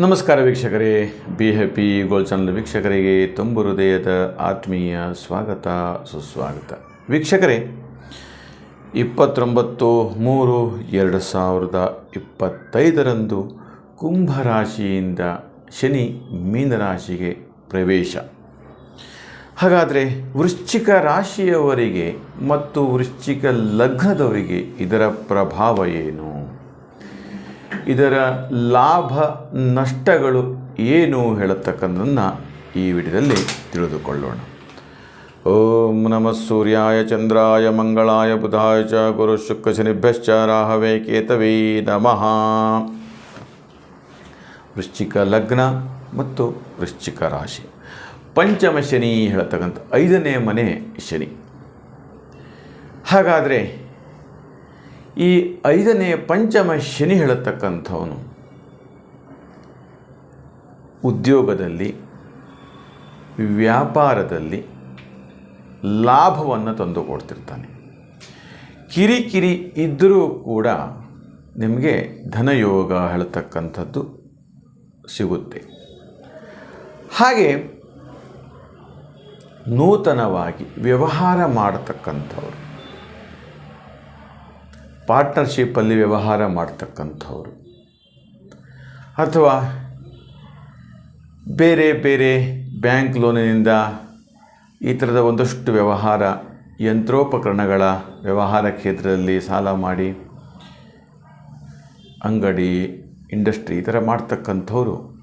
ನಮಸ್ಕಾರ ವೀಕ್ಷಕರೇ. Be happy gold channel ವೀಕ್ಷಕರಿಗೆ ತುಂಬು ಹೃದಯದ ಆತ್ಮೀಯ ಸ್ವಾಗತ, ಸುಸ್ವಾಗತ. ವೀಕ್ಷಕರೇ, ಇಪ್ಪತ್ತೊಂಬತ್ತು ಮೂರು ಎರಡು ಸಾವಿರದ ಇಪ್ಪತ್ತೈದರಂದು ಕುಂಭರಾಶಿಯಿಂದ ಶನಿ ಮೀನರಾಶಿಗೆ ಪ್ರವೇಶ. ಹಾಗಾದರೆ ವೃಶ್ಚಿಕ ರಾಶಿಯವರಿಗೆ ಮತ್ತು ವೃಶ್ಚಿಕ ಲಗ್ನದವರಿಗೆ ಇದರ ಪ್ರಭಾವ ಏನು? ಇದರ ಲಾಭ ನಷ್ಟಗಳು ಏನು ಹೇಳತಕ್ಕಂಥದ್ದನ್ನು ಈ ವಿಡಿಯೋದಲ್ಲಿ ತಿಳಿದುಕೊಳ್ಳೋಣ. ಓಂ ನಮಃ ಸೂರ್ಯಾಯ ಚಂದ್ರಾಯ ಮಂಗಳಾಯ ಬುಧಾಯ ಚ ಗುರು ಶುಕ್ರ ಶನಿಭ್ಯಶ್ಚ ರಾಹವೇ ಕೇತವೇ ನಮಃ. ವೃಶ್ಚಿಕ ಲಗ್ನ ಮತ್ತು ವೃಶ್ಚಿಕ ರಾಶಿ. ಪಂಚಮ ಶನಿ ಹೇಳತಕ್ಕಂಥ ಐದನೇ ಮನೆ ಶನಿ. ಹಾಗಾದರೆ ಈ ಐದನೇ ಪಂಚಮ ಶನಿ ಹೇಳತಕ್ಕಂಥವನು. ಉದ್ಯೋಗದಲ್ಲಿ, ವ್ಯಾಪಾರದಲ್ಲಿ ಲಾಭವನ್ನು ತಂದುಕೊಡ್ತಿರ್ತಾನೆ. ಕಿರಿಕಿರಿ ಇದ್ದರೂ ಕೂಡ ನಿಮಗೆ ಧನಯೋಗ ಹೇಳ್ತಕ್ಕಂಥದ್ದು ಸಿಗುತ್ತೆ. ಹಾಗೆ ನೂತನವಾಗಿ ವ್ಯವಹಾರ ಮಾಡತಕ್ಕಂಥವ್ರು ಪಾರ್ಟ್ನರ್ಶಿಪ್ಪಲ್ಲಿ ವ್ಯವಹಾರ ಮಾಡ್ತಕ್ಕಂಥವ್ರು. ಅಥವಾ ಬೇರೆ ಬೇರೆ ಬ್ಯಾಂಕ್ ಲೋನಿನಿಂದ ಈ ಥರದ ಒಂದಷ್ಟು ವ್ಯವಹಾರ, ಯಂತ್ರೋಪಕರಣಗಳ ವ್ಯವಹಾರ ಕ್ಷೇತ್ರದಲ್ಲಿ ಸಾಲ ಮಾಡಿ ಅಂಗಡಿ, ಇಂಡಸ್ಟ್ರಿ ಈ ಥರ ಮಾಡ್ತಕ್ಕಂಥವ್ರು.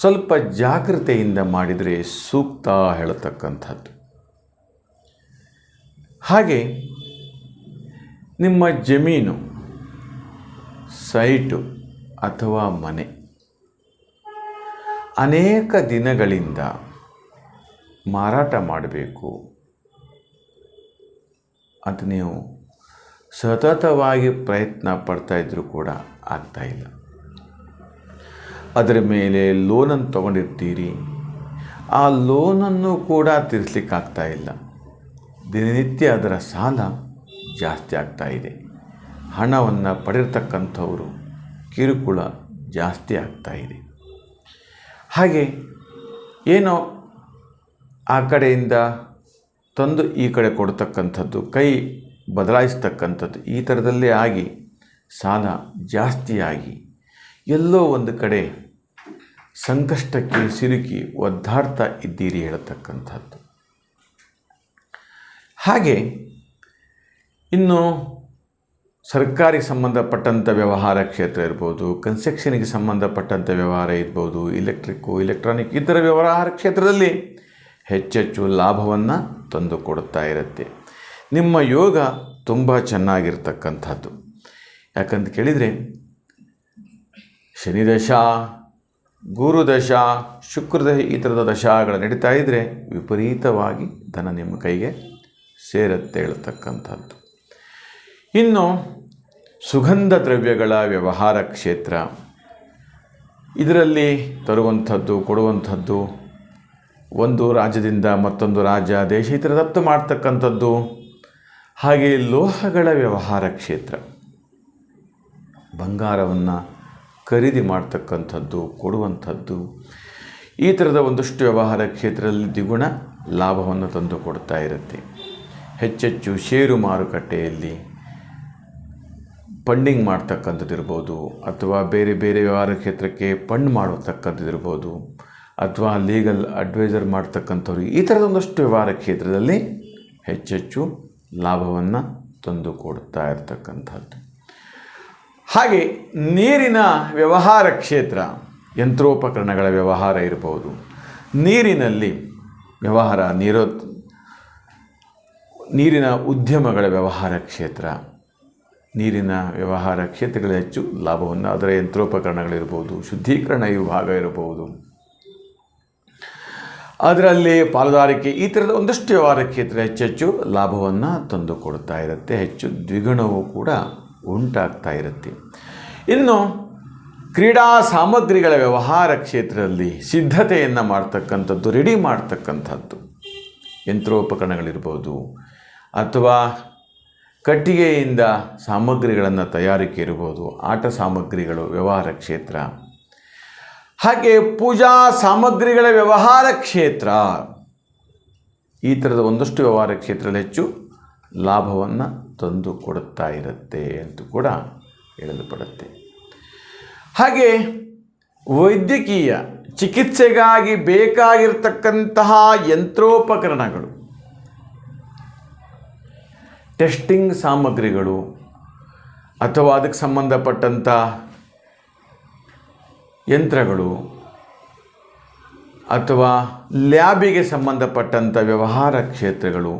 ಸ್ವಲ್ಪ ಜಾಗ್ರತೆಯಿಂದ ಮಾಡಿದರೆ ಸೂಕ್ತ ಹೇಳತಕ್ಕಂಥದ್ದು. ಹಾಗೆ ನಿಮ್ಮ ಜಮೀನು, ಸೈಟು ಅಥವಾ ಮನೆ. ಅನೇಕ ದಿನಗಳಿಂದ ಮಾರಾಟ ಮಾಡಬೇಕು. ಅಂತ ನೀವು ಸತತವಾಗಿ ಪ್ರಯತ್ನ ಪಡ್ತಾಯಿದ್ರು ಕೂಡ ಆಗ್ತಾಯಿಲ್ಲ ಅದರ ಮೇಲೆ ಲೋನನ್ನು ತೊಗೊಂಡಿರ್ತೀರಿ. ಆ ಲೋನನ್ನು ಕೂಡ ತೀರಿಸ್ಲಿಕ್ಕೆ ಆಗ್ತಾ ಇಲ್ಲ. ದಿನನಿತ್ಯ ಅದರ ಸಾಲ ಜಾಸ್ತಿ ಆಗ್ತಾ ಇದೆ. ಹಣವನ್ನು ಪಡೆದಿರ್ತಕ್ಕಂಥವರು ಕಿರುಕುಳ ಜಾಸ್ತಿ ಆಗ್ತಾ ಇದೆ. ಹಾಗೆ ಏನೋ ಆ ಕಡೆಯಿಂದ ತಂದು ಈ ಕಡೆ ಕೊಡ್ತಕ್ಕಂಥದ್ದು, ಕೈ ಬದಲಾಯಿಸ್ತಕ್ಕಂಥದ್ದು ಈ ಥರದಲ್ಲೇ ಆಗಿ ಸಾಲ ಜಾಸ್ತಿಯಾಗಿ ಎಲ್ಲೋ ಒಂದು ಕಡೆ ಸಂಕಷ್ಟಕ್ಕೆ ಸಿಲುಕಿ ಒದ್ದಾಡ್ತಾ ಇದ್ದೀರಿ ಹೇಳತಕ್ಕಂಥದ್ದು. ಹಾಗೆ ಇನ್ನು ಸರ್ಕಾರಿಗೆ ಸಂಬಂಧಪಟ್ಟಂಥ ವ್ಯವಹಾರ ಕ್ಷೇತ್ರ ಇರ್ಬೋದು ಕನ್ಸ್ಟ್ರಕ್ಷನಿಗೆ ಸಂಬಂಧಪಟ್ಟಂಥ ವ್ಯವಹಾರ ಇರ್ಬೋದು ಇಲೆಕ್ಟ್ರಿಕ್ಕು ಇಲೆಕ್ಟ್ರಾನಿಕ್ ಇತರ ವ್ಯವಹಾರ ಕ್ಷೇತ್ರದಲ್ಲಿ ಹೆಚ್ಚೆಚ್ಚು ಲಾಭವನ್ನು ತಂದು ಕೊಡುತ್ತಾ ಇರುತ್ತೆ. ನಿಮ್ಮ ಯೋಗ ತುಂಬ ಚೆನ್ನಾಗಿರ್ತಕ್ಕಂಥದ್ದು. ಯಾಕಂತ ಕೇಳಿದರೆ ಶನಿದಶ ಗುರುದಶ ಶುಕ್ರದ ಈ ಥರದ ದಶಾಗಳು ನಡೀತಾ ಇದ್ದರೆ ವಿಪರೀತವಾಗಿ ಧನ ನಿಮ್ಮ ಕೈಗೆ ಸೇರುತ್ತೆ ಹೇಳ್ತಕ್ಕಂಥದ್ದು. ಇನ್ನು ಸುಗಂಧ ದ್ರವ್ಯಗಳ ವ್ಯವಹಾರ ಕ್ಷೇತ್ರ. ಇದರಲ್ಲಿ ತರುವಂಥದ್ದು, ಕೊಡುವಂಥದ್ದು, ಒಂದು ರಾಜ್ಯದಿಂದ ಮತ್ತೊಂದು ರಾಜ್ಯ, ದೇಶ ಈ ರಫ್ತು ಮಾಡ್ತಕ್ಕಂಥದ್ದು. ಹಾಗೆ ಲೋಹಗಳ ವ್ಯವಹಾರ ಕ್ಷೇತ್ರ. ಬಂಗಾರವನ್ನು ಖರೀದಿ ಮಾಡ್ತಕ್ಕಂಥದ್ದು, ಕೊಡುವಂಥದ್ದು. ಈ ಥರದ ಒಂದಷ್ಟು ವ್ಯವಹಾರ ಕ್ಷೇತ್ರದಲ್ಲಿ ದ್ವಿಗುಣ ಲಾಭವನ್ನು ತಂದು ಕೊಡ್ತಾ ಇರುತ್ತೆ. ಹೆಚ್ಚೆಚ್ಚು ಷೇರು ಮಾರುಕಟ್ಟೆಯಲ್ಲಿ ಫಂಡಿಂಗ್ ಮಾಡ್ತಕ್ಕಂಥದ್ದು ಇರ್ಬೋದು, ಅಥವಾ ಬೇರೆ ಬೇರೆ ವ್ಯವಹಾರ ಕ್ಷೇತ್ರಕ್ಕೆ ಫಂಡ್ ಮಾಡತಕ್ಕಂಥದ್ದು ಇರ್ಬೋದು, ಅಥವಾ ಲೀಗಲ್ ಅಡ್ವೈಸರ್ ಮಾಡ್ತಕ್ಕಂಥವ್ರು, ಈ ಥರದೊಂದಷ್ಟು ವ್ಯವಹಾರ ಕ್ಷೇತ್ರದಲ್ಲಿ ಹೆಚ್ಚೆಚ್ಚು ಲಾಭವನ್ನು ತಂದು ಕೊಡ್ತಾ ಇರ್ತಕ್ಕಂಥದ್ದು. ಹಾಗೆ ನೀರಿನ ವ್ಯವಹಾರ ಕ್ಷೇತ್ರ, ಯಂತ್ರೋಪಕರಣಗಳ ವ್ಯವಹಾರ ಇರ್ಬೋದು. ನೀರಿನಲ್ಲಿ ವ್ಯವಹಾರ, ನೀರೋ, ನೀರಿನ ಉದ್ಯಮಗಳ ವ್ಯವಹಾರ ಕ್ಷೇತ್ರ ನೀರಿನ ವ್ಯವಹಾರ ಕ್ಷೇತ್ರಗಳ ಹೆಚ್ಚು ಲಾಭವನ್ನು, ಅದರ ಯಂತ್ರೋಪಕರಣಗಳಿರ್ಬೋದು, ಶುದ್ಧೀಕರಣ ವಿಭಾಗ ಇರಬಹುದು. ಅದರಲ್ಲಿ ಪಾಲುದಾರಿಕೆ, ಈ ಥರದ ಒಂದಷ್ಟು ವ್ಯವಹಾರ ಕ್ಷೇತ್ರ ಹೆಚ್ಚೆಚ್ಚು ಲಾಭವನ್ನು ತಂದು ಕೊಡ್ತಾ ಇರುತ್ತೆ. ಹೆಚ್ಚು ದ್ವಿಗುಣವೂ ಕೂಡ ಉಂಟಾಗ್ತಾ ಇರುತ್ತೆ. ಇನ್ನು ಕ್ರೀಡಾ ಸಾಮಗ್ರಿಗಳ ವ್ಯವಹಾರ ಕ್ಷೇತ್ರದಲ್ಲಿ ಸಿದ್ಧತೆಯನ್ನು ಮಾಡ್ತಕ್ಕಂಥದ್ದು ರೆಡಿ ಮಾಡ್ತಕ್ಕಂಥದ್ದು, ಯಂತ್ರೋಪಕರಣಗಳಿರ್ಬೋದು, ಅಥವಾ ಕಟ್ಟಿಗೆಯಿಂದ ಸಾಮಗ್ರಿಗಳನ್ನು ತಯಾರಿಕೆ ಇರ್ಬೋದು, ಆಟ ಸಾಮಗ್ರಿಗಳು, ವ್ಯವಹಾರ ಕ್ಷೇತ್ರ. ಹಾಗೆ ಪೂಜಾ ಸಾಮಗ್ರಿಗಳ ವ್ಯವಹಾರ ಕ್ಷೇತ್ರ. ಈ ಥರದ ಒಂದಷ್ಟು ವ್ಯವಹಾರ ಕ್ಷೇತ್ರದಲ್ಲಿ ಹೆಚ್ಚು ಲಾಭವನ್ನು ತಂದು ಕೊಡುತ್ತಾ ಇರುತ್ತೆ ಅಂತ ಕೂಡ ಹೇಳಲ್ಪಡುತ್ತೆ. ಹಾಗೆ ವೈದ್ಯಕೀಯ ಚಿಕಿತ್ಸೆಗಾಗಿ ಬೇಕಾಗಿರ್ತಕ್ಕಂತಹ ಯಂತ್ರೋಪಕರಣಗಳು. ಟೆಸ್ಟಿಂಗ್ ಸಾಮಗ್ರಿಗಳು ಅಥವಾ ಅದಕ್ಕೆ ಸಂಬಂಧಪಟ್ಟಂಥ ಯಂತ್ರಗಳು ಅಥವಾ ಲ್ಯಾಬಿಗೆ ಸಂಬಂಧಪಟ್ಟಂಥ ವ್ಯವಹಾರ ಕ್ಷೇತ್ರಗಳು,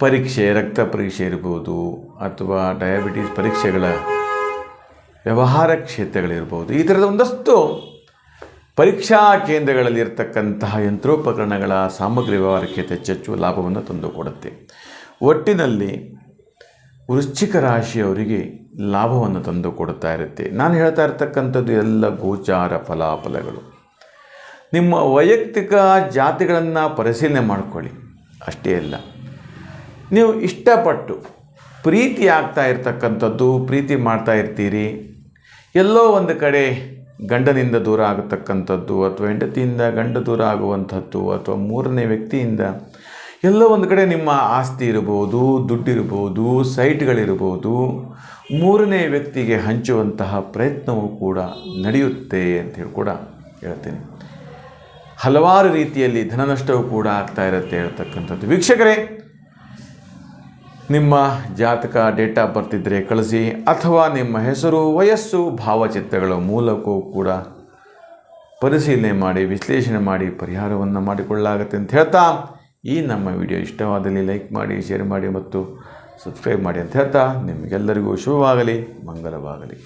ಪರೀಕ್ಷೆ, ರಕ್ತ ಪರೀಕ್ಷೆ ಇರ್ಬೋದು ಅಥವಾ ಡಯಾಬಿಟೀಸ್ ಪರೀಕ್ಷೆಗಳ ವ್ಯವಹಾರ ಕ್ಷೇತ್ರಗಳಿರ್ಬೋದು. ಈ ಥರದ ಒಂದಷ್ಟು ಪರೀಕ್ಷಾ ಕೇಂದ್ರಗಳಲ್ಲಿ ಇರತಕ್ಕಂತಹ ಯಂತ್ರೋಪಕರಣಗಳ ಸಾಮಗ್ರಿ ವ್ಯವಹಾರಕ್ಕೆ ಹೆಚ್ಚೆಚ್ಚು ಲಾಭವನ್ನು ತಂದುಕೊಡುತ್ತೆ. ಒಟ್ಟಿನಲ್ಲಿ ವೃಶ್ಚಿಕ ರಾಶಿಯವರಿಗೆ ಲಾಭವನ್ನು ತಂದು ಕೊಡ್ತಾ ಇರುತ್ತೆ. ನಾನು ಹೇಳ್ತಾ ಇರ್ತಕ್ಕಂಥದ್ದು ಎಲ್ಲ ಗೋಚಾರ ಫಲಾಫಲಗಳು. ನಿಮ್ಮ ವೈಯಕ್ತಿಕ ಜಾತಿಗಳನ್ನು ಪರಿಶೀಲನೆ ಮಾಡಿಕೊಳ್ಳಿ. ಅಷ್ಟೇ ಅಲ್ಲ, ನೀವು ಇಷ್ಟಪಟ್ಟು ಪ್ರೀತಿ ಆಗ್ತಾ ಇರ್ತಕ್ಕಂಥದ್ದು, ಪ್ರೀತಿ ಮಾಡ್ತಾ ಇರ್ತೀರಿ. ಎಲ್ಲೋ ಒಂದು ಕಡೆ ಗಂಡನಿಂದ ದೂರ ಆಗತಕ್ಕಂಥದ್ದು ಅಥವಾ ಹೆಂಡತಿಯಿಂದ ಗಂಡ ದೂರ ಆಗುವಂಥದ್ದು ಅಥವಾ ಮೂರನೇ ವ್ಯಕ್ತಿಯಿಂದ ಎಲ್ಲ ಒಂದು ಕಡೆ ನಿಮ್ಮ ಆಸ್ತಿ ಇರ್ಬೋದು ದುಡ್ಡಿರ್ಬೋದು ಸೈಟ್ಗಳಿರ್ಬೋದು ಮೂರನೇ ವ್ಯಕ್ತಿಗೆ ಹಂಚುವಂತಹ ಪ್ರಯತ್ನವೂ ಕೂಡ ನಡೆಯುತ್ತೆ ಅಂತ ಹೇಳಿ ಕೂಡ ಹೇಳ್ತೀನಿ. ಹಲವಾರು ರೀತಿಯಲ್ಲಿ ಧನನಷ್ಟವೂ ಕೂಡ ಆಗ್ತಾ ಇರುತ್ತೆ ಹೇಳ್ತಕ್ಕಂಥದ್ದು. ವೀಕ್ಷಕರೇ ನಿಮ್ಮ ಜಾತಕ ಡೇಟ್ ಆಫ್ ಕಳಿಸಿ, ಅಥವಾ ನಿಮ್ಮ ಹೆಸರು, ವಯಸ್ಸು, ಭಾವಚಿತ್ರಗಳ ಮೂಲಕವೂ ಕೂಡ ಪರಿಶೀಲನೆ ಮಾಡಿ, ವಿಶ್ಲೇಷಣೆ ಮಾಡಿ, ಪರಿಹಾರವನ್ನು ಮಾಡಿಕೊಳ್ಳಲಾಗುತ್ತೆ ಅಂತ ಹೇಳ್ತಾ, ಈ ನಮ್ಮ ವಿಡಿಯೋ ಇಷ್ಟವಾದಲ್ಲಿ ಲೈಕ್ ಮಾಡಿ, ಶೇರ್ ಮಾಡಿ ಮತ್ತು ಸಬ್ಸ್ಕ್ರೈಬ್ ಮಾಡಿ ಅಂತ ಹೇಳ್ತಾ, ನಿಮಗೆಲ್ಲರಿಗೂ ಶುಭವಾಗಲಿ ಮಂಗಲವಾಗಲಿ